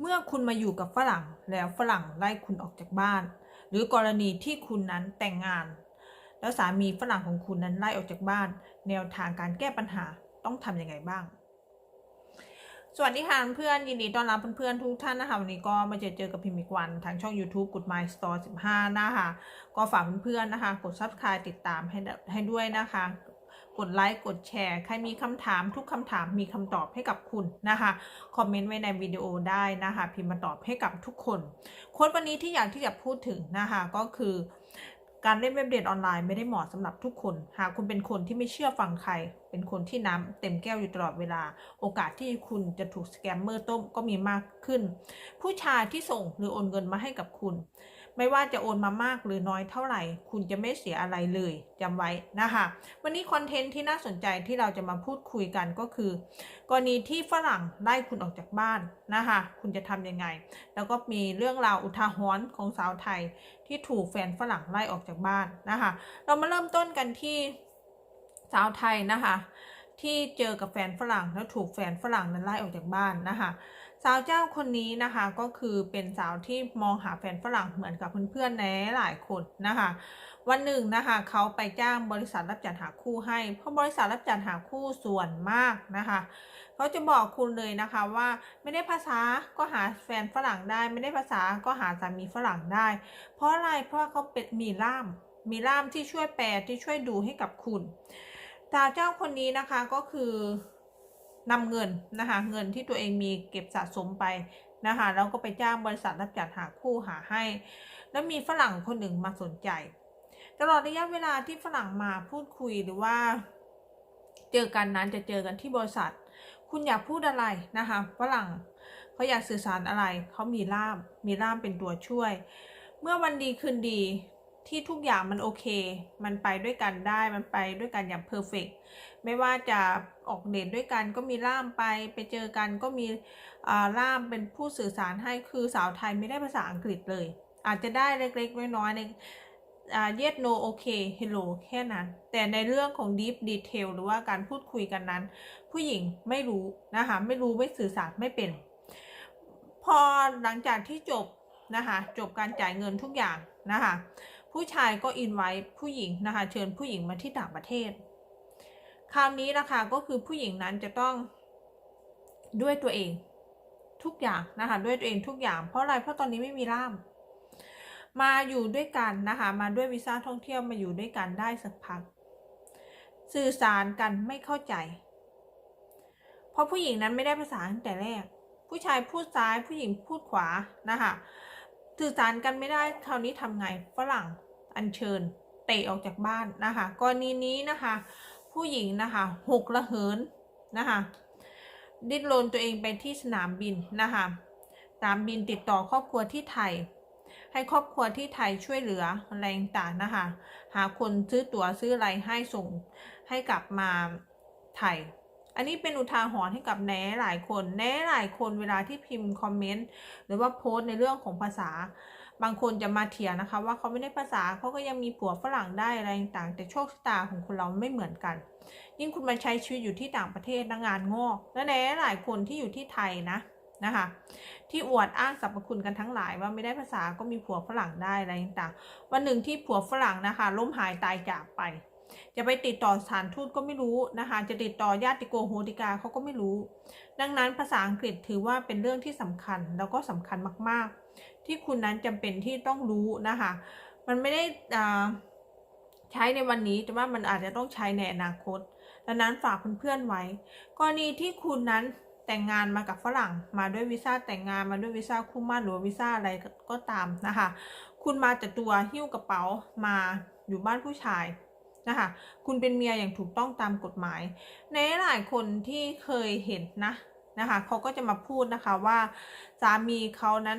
เมื่อคุณมาอยู่กับฝรั่งแล้วฝรั่งไล่คุณออกจากบ้าน หรือกรณีที่คุณนั้นแต่งงาน แล้วสามีฝรั่งของคุณนั้นไล่ออกจากบ้าน แนวทางการแก้ปัญหาต้องทำยังไงบ้าง สวัสดีค่ะเพื่อนยินดีต้อนรับเพื่อนๆทุกท่านนะคะวันนี้ก็มาเจอเจอกับพิมพ์อีกวันทางช่อง YouTube Good My Store 15 นะคะ ก็ฝากเพื่อนๆนะคะ กด Subscribe ติดตามให้ให้ด้วยนะคะ กดไลค์กดแชร์ ใครมีคำถามทุกคำถามมีคำตอบให้กับคุณนะคะคอมเมนต์ไว้ในวิดีโอได้นะคะพิมพ์มาตอบให้กับทุกคนโค้ดวันนี้ที่อยากที่จะพูดถึงนะคะก็คือการเล่นเว็บเดทออนไลน์ไม่ได้เหมาะสำหรับทุกคน หากคุณเป็นคนที่ไม่เชื่อฟังใคร เป็นคนที่น้ำเต็มแก้วอยู่ตลอดเวลา โอกาสที่คุณจะถูกสแกมเมอร์ต้มก็มีมากขึ้น ผู้ชายที่ส่งหรือโอนเงินมาให้กับคุณ ไม่ว่าจะโอนมามากหรือน้อยเท่าไหร่ คุณจะไม่เสียอะไรเลยจำไว้นะคะ วันนี้คอนเทนต์ที่น่าสนใจที่เราจะมาพูดคุยกันก็คือ กรณีที่ฝรั่งไล่คุณออกจากบ้านนะคะ คุณจะทำยังไง แล้วก็มีเรื่องราวอุทาหรณ์ของสาวไทยที่ถูกแฟนฝรั่งไล่ออกจากบ้านนะคะ เรามาเริ่มต้นกันที่สาวไทยนะคะที่เจอกับแฟนฝรั่งแล้วถูกแฟนฝรั่งนั้นไล่ออกจากบ้านนะคะ สาวเจ้าคนนี้นะคะก็คือเป็นสาวที่มองหาแฟนฝรั่งเหมือนกับเพื่อนๆแน่หลายคนนะคะ วันหนึ่งนะคะเขาไปจ้างบริษัทรับจัดหาคู่ให้ เพราะบริษัทรับจัดหาคู่ส่วนมากนะคะเขาจะบอกคุณเลยนะคะว่าไม่ได้ภาษาก็หาแฟนฝรั่งได้ ไม่ได้ภาษาก็หาสามีฝรั่งได้ เพราะอะไรเพราะเขาเป็นมีล่าม มีล่ามที่ช่วยแปลที่ช่วยดูให้กับคุณสาวเจ้าคนนี้นะคะก็คือ นำเงินนะคะเงินที่ตัวเองมีเก็บสะสมไปนะคะแล้วก็ไปจ้างบริษัทรับจัดหาคู่หาให้ แล้วมีฝรั่งคนหนึ่งมาสนใจ ตลอดระยะเวลาที่ฝรั่งมาพูดคุยหรือว่า เจอกันนั้นจะเจอกันที่บริษัท คุณอยากพูดอะไรนะคะฝรั่งเขาอยากสื่อสารอะไรเขามีล่ามมีล่ามเป็นตัวช่วย เมื่อวันดีคืนดี ที่ทุกอย่างมันโอเค มันไปด้วยกันได้ มันไปด้วยกันอย่างเพอร์เฟกไม่ว่าจะออกเดทด้วยกันก็มีล่ามไป ไปเจอกันก็มีล่ามเป็นผู้สื่อสารให้คือสาวไทยไม่ได้ภาษาอังกฤษเลย อาจจะได้เล็กๆน้อยๆในอ่า yes no okay hello แค่นั้น แต่ในเรื่องของ deep detail หรือว่าการพูดคุยกันนั้น ผู้หญิงไม่รู้นะคะ ไม่รู้ไม่สื่อสารไม่เป็น พอหลังจากที่จบนะคะ จบการจ่ายเงินทุกอย่างนะคะ ผู้ชายก็อินไว้ผู้หญิงนะคะเชิญผู้หญิงมาที่ต่างประเทศ คราวนี้นะคะก็คือผู้หญิงนั้นจะต้องด้วยตัวเองทุกอย่างนะคะด้วยตัวเองทุกอย่างเพราะอะไรเพราะตอนนี้ไม่มีล่าม มาอยู่ด้วยกันนะคะมาด้วยวีซ่าท่องเที่ยวมาอยู่ด้วยกันได้สักพัก สื่อสารกันไม่เข้าใจ เพราะผู้หญิงนั้นไม่ได้ภาษาตั้งแต่แรก ผู้ชายพูดซ้ายผู้หญิงพูดขวานะคะ สื่อสารกันไม่ได้คราวนี้ทำไงฝรั่งอัญเชิญเตะออกจากบ้านนะคะกรณีนี้นะคะ ผู้หญิงนะคะหกระเหินนะคะดิ้นรนตัวเองไปที่สนามบินนะคะสนามบินติดต่อครอบครัวที่ไทย ให้ครอบครัวที่ไทยช่วยเหลืออะไรต่างนะคะ หาคนซื้อตั๋วซื้ออะไรให้ส่งให้กลับมาไทย อันนี้เป็นอุทาหรณ์ให้กับแน่หลายคน แน่หลายคนเวลาที่พิมพ์คอมเมนต์หรือว่าโพสต์ในเรื่องของภาษา บางคนจะมาเถียงนะคะ ว่าเขาไม่ได้ภาษาเขาก็ยังมีผัวฝรั่งได้อะไรต่างแต่โชคชะตาของคนเราไม่เหมือนกัน ยิ่งคุณมาใช้ชีวิตอยู่ที่ต่างประเทศนะงานงอกและแน่หลายคนที่อยู่ที่ไทยนะนะคะที่อวดอ้างสรรพคุณกันทั้งหลายว่าไม่ได้ภาษาก็มีผัวฝรั่งได้อะไรต่างวันหนึ่งที่ผัวฝรั่งนะคะล้มหายตายจากไป จะไปติดต่อสถานทูตก็ไม่รู้นะคะ จะติดต่อญาติโกโหติกาเขาก็ไม่รู้ ดังนั้นภาษาอังกฤษถือว่าเป็นเรื่องที่สำคัญแล้วก็สำคัญมาก ๆ ที่คุณนั้นจำเป็นที่ต้องรู้นะคะ มันไม่ได้ใช้ในวันนี้แต่ว่ามันอาจจะต้องใช้ในอนาคต ดังนั้นฝากเพื่อนๆไว้ กรณีที่คุณนั้นแต่งงานมากับฝรั่งมาด้วยวีซ่าแต่งงานมาด้วยวีซ่าคู่มั่นหรือวีซ่าอะไรก็ตามนะคะ คุณมาแต่ตัวหิ้วกระเป๋ามาอยู่บ้านผู้ชาย นะคะคุณเป็นเมียอย่างถูกต้องตามกฎหมาย ในหลายคนที่เคยเห็นนะนะคะเขาก็จะมาพูดนะคะว่าสามีเขานั้น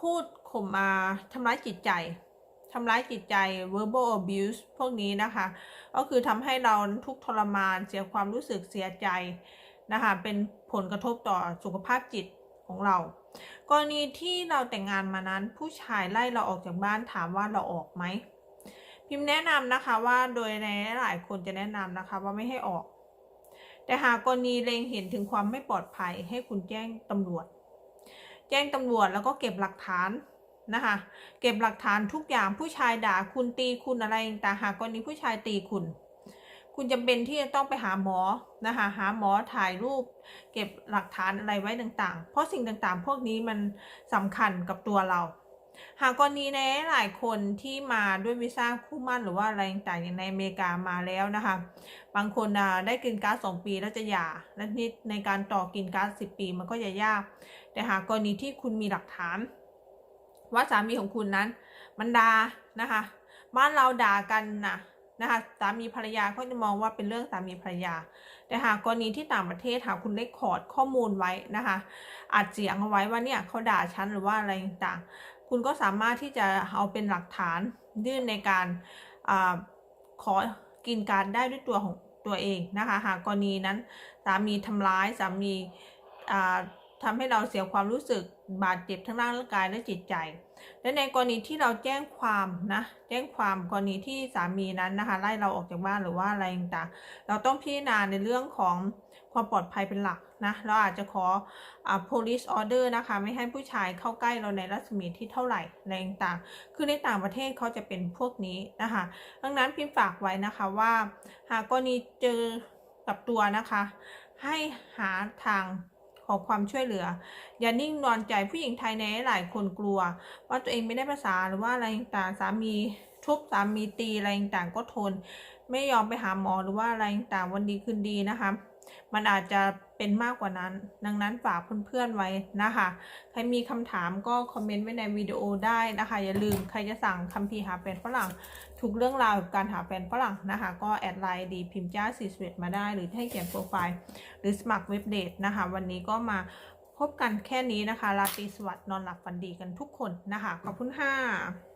พูดข่มมาทำร้ายจิตใจทำร้ายจิตใจ verbal abuse พวกนี้นะคะ ก็คือทำให้เราทุกทรมานเสียความรู้สึกเสียใจนะคะเป็นผลกระทบต่อสุขภาพจิตของเรา กรณีที่เราแต่งงานมานั้นผู้ชายไล่เราออกจากบ้านถามว่าเราออกไหม พิมพ์แนะนำนะคะว่าโดยในหลายคนจะแนะนำนะคะว่าไม่ให้ออก แต่หากกรณีเล็งเห็นถึงความไม่ปลอดภัยให้คุณแจ้งตำรวจ แจ้งตำรวจแล้วก็เก็บหลักฐานนะคะเก็บหลักฐานทุกอย่างผู้ชายด่าคุณตีคุณอะไรต่างหากกรณีผู้ชายตีคุณ คุณจำเป็นที่จะต้องไปหาหมอนะคะหาหมอถ่ายรูป เก็บหลักฐานอะไรไว้ต่างๆ เพราะสิ่งต่างๆ พวกนี้มันสำคัญกับตัวเรา หากกรณีในหลายคนที่มาด้วยวีซ่าคู่มั่นหรือว่าอะไรต่างๆอย่างในอเมริกามาแล้วนะคะ บางคนได้กินก๊าซสองปีแล้วจะหย่า และนิดในการต่อกินก๊าซสิบปีมันก็จะยาก แต่หากกรณีที่คุณมีหลักฐาน ว่าสามีของคุณนั้น มันด่านะคะ บ้านเราด่ากันนะนะคะสามีภรรยาเขาจะมองว่าเป็นเรื่องสามีภรรยา แต่หากกรณีที่ต่างประเทศหากคุณเลคคอดข้อมูลไว้นะคะอัดเสียงเอาไว้ว่าเนี่ยเขาด่าฉันหรือว่าอะไรต่าง คุณก็สามารถที่จะเอาเป็นหลักฐานยื่นในการอขอกินการได้ด้วยตัวของตัวเองนะคะ หากกรณีนั้นสามีทำร้ายสามี อ่าทำให้เราเสียความรู้สึกบาดเจ็บทั้งร่างกายและจิตใจ และในกรณีที่เราแจ้งความนะ แจ้งความกรณีที่สามีนั้นนะคะ ไล่เราออกจากบ้านหรือว่าอะไรต่างๆเราต้องพิจารณาในเรื่องของความปลอดภัยเป็นหลักนะ เราอาจจะขออ่า police order นะคะ ไม่ให้ผู้ชายเข้าใกล้เราในรัศมีที่เท่าไหร่อะไรต่างๆ คือในต่างประเทศเขาจะเป็นพวกนี้นะคะ ดังนั้นพิมพ์ฝากไว้นะคะว่า หากกรณีเจอกับตัวนะคะ ให้หาทาง อความช่วยเหลือ อย่านิ่งนอนใจผู้หญิงไทยในหลายคนกลัว ว่าตัวเองไม่ได้ภาษาหรือว่าอะไรต่างสามีทุบสามีตีอะไรต่างก็ทน ไม่ยอมไปหาหมอหรือว่าอะไรต่างวันดีคืนดีนะคะ มันอาจจะเป็นมากกว่านั้น ดังนั้นฝากเพื่อนๆไว้นะคะ ใครมีคำถามก็คอมเมนต์ไว้ในวิดีโอได้นะคะ อย่าลืมใครจะสั่งคัมภีร์หาแฟนฝรั่ง ทุกเรื่องราวการหาแฟนฝรั่งนะคะ ก็แอดไลน์ดีพิมพ์จ้าสีสเวตมาได้ หรือให้เขียนโปรไฟล์ หรือสมัครเว็บเดทนะคะ วันนี้ก็มาพบกันแค่นี้นะคะราตรีสวัสดิ์นอนหลับฝันดีกันทุกคนนะคะ ขอบคุณค่ะ